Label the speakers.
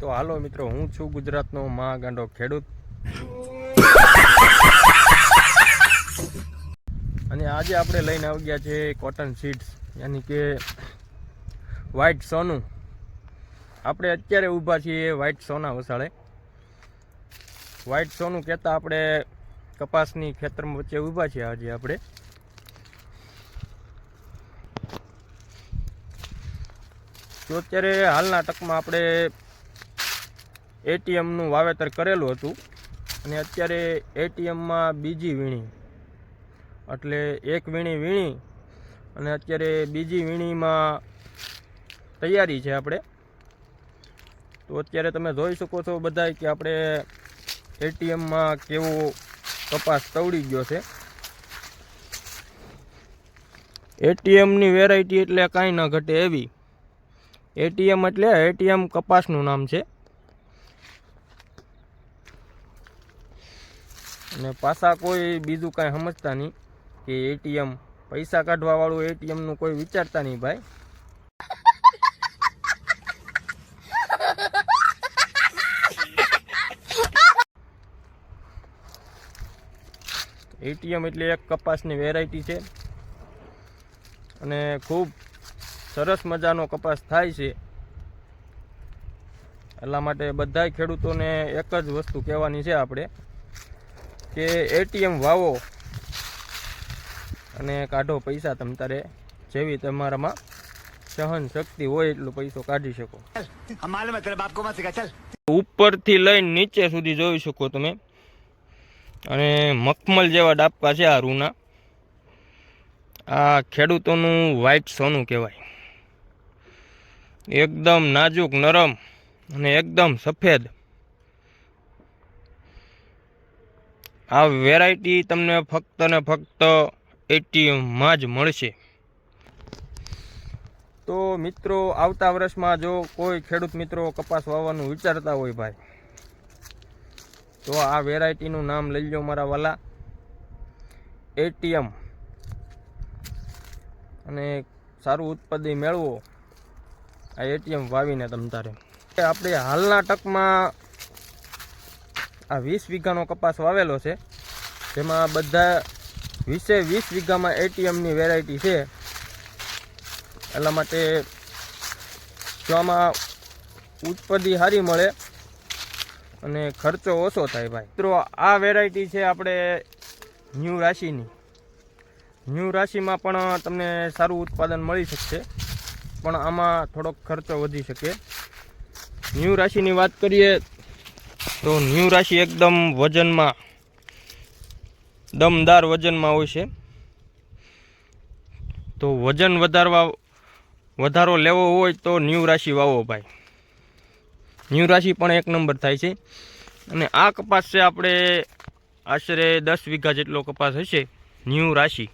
Speaker 1: તો હાલો મિત્રો, હું છું ગુજરાતનો મહાગાંડો ખેડૂત. અને આજે આપણે લઈને આવી ગયા છે કોટન સીડ્સ યાની કે વ્હાઈટ સોનું. આપણે અત્યારે ઊભા છીએ વ્હાઈટ સોના વસાળે વ્હાઈટ સોનું કહેતા આપણે કપાસની ખેતરમાં વચ્ચે ઊભા છીએ આજે આપણે. તો અત્યારે હાલના તકમાં આપણે એટીએમનું વાવેતર કરેલું હતું અને અત્યારે એટીએમમાં બીજી વીણી. એટલે એક વીણી વીણી અને અત્યારે બીજી વીણીમાં તૈયારી છે આપણે. તો અત્યારે તમે જોઈ શકો છો બધાય કે આપણે એટીએમમાં કેવો કપાસ તવડી ગયો છે. એટીએમની વેરાયટી એટલે કાંઈ ન ઘટે એવી. એટીએમ એટલે એટીએમ કપાસનું નામ છે. અને પાછા કોઈ બીજું કાંઈ સમજતા નહીં કે એટીએમ. પૈસા કાઢવાવાળું એટીએમનું કોઈ વિચારતા નહીં ભાઈ. એટીએમ એટલે એક કપાસની વેરાયટી છે. અને ખૂબ સરસ મજાનો કપાસ થાય છે. એટલા માટે બધાય ખેડૂતોને એક જ વસ્તુ કહેવાની છે આપણે. કે એટીએમ વાવો અને કાઢો પૈસા તમ તારે જેવી તમારામાં સહન શક્તિ હોય એટલો પૈસો કાઢી શકો. ઉપરથી લઈને નીચે સુધી જોઈ શકો તમે. અને મખમલ જેવા ડાબકા છે આ રૂના. આ ખેડૂતોનું વ્હાઇટ સોનું કહેવાય. એકદમ નાજુક નરમ અને એકદમ સફેદ. આ વેરાયટી તમને ફક્ત ને ફક્ત એટીએમમાં જ મળશે. તો મિત્રો, આવતા વર્ષમાં જો કોઈ ખેડૂત મિત્રો કપાસ વાવવાનું વિચારતા હોય ભાઈ, તો આ વેરાયટીનું નામ લઈ લો મારા વાલા. એટીએમ. અને સારું ઉત્પાદન મેળવો. આ એટીએમ વાવીને તમ તારે. આપણે હાલના ટકમાં આ વીસ વીઘાનો કપાસ વાવેલો છે. જેમાં બધા વીસે વીસ વીઘામાં એટીએમની વેરાયટી છે. એટલા માટે જો આમાં ઉત્પત્તિ સારી મળે અને ખર્ચો ઓછો થાય ભાઈ. મિત્રો, આ વેરાયટી છે આપણે ન્યૂ રાશિની. ન્યૂ રાશિમાં પણ તમને સારું ઉત્પાદન મળી શકશે. પણ આમાં થોડોક ખર્ચો વધી શકે. ન્યૂ રાશિની વાત કરીએ તો ન્યૂ રાશિ એકદમ વજનમાં, દમદાર વજનમાં હોય છે. તો વજન વધારવા, વધારો લેવો હોય તો ન્યૂ રાશિ વાવો ભાઈ. ન્યૂ રાશિ પણ એક નંબર થાય છે. અને આ કપાસ છે આપણે આશરે દસ વીઘા જેટલો કપાસ હશે ન્યૂ રાશિ.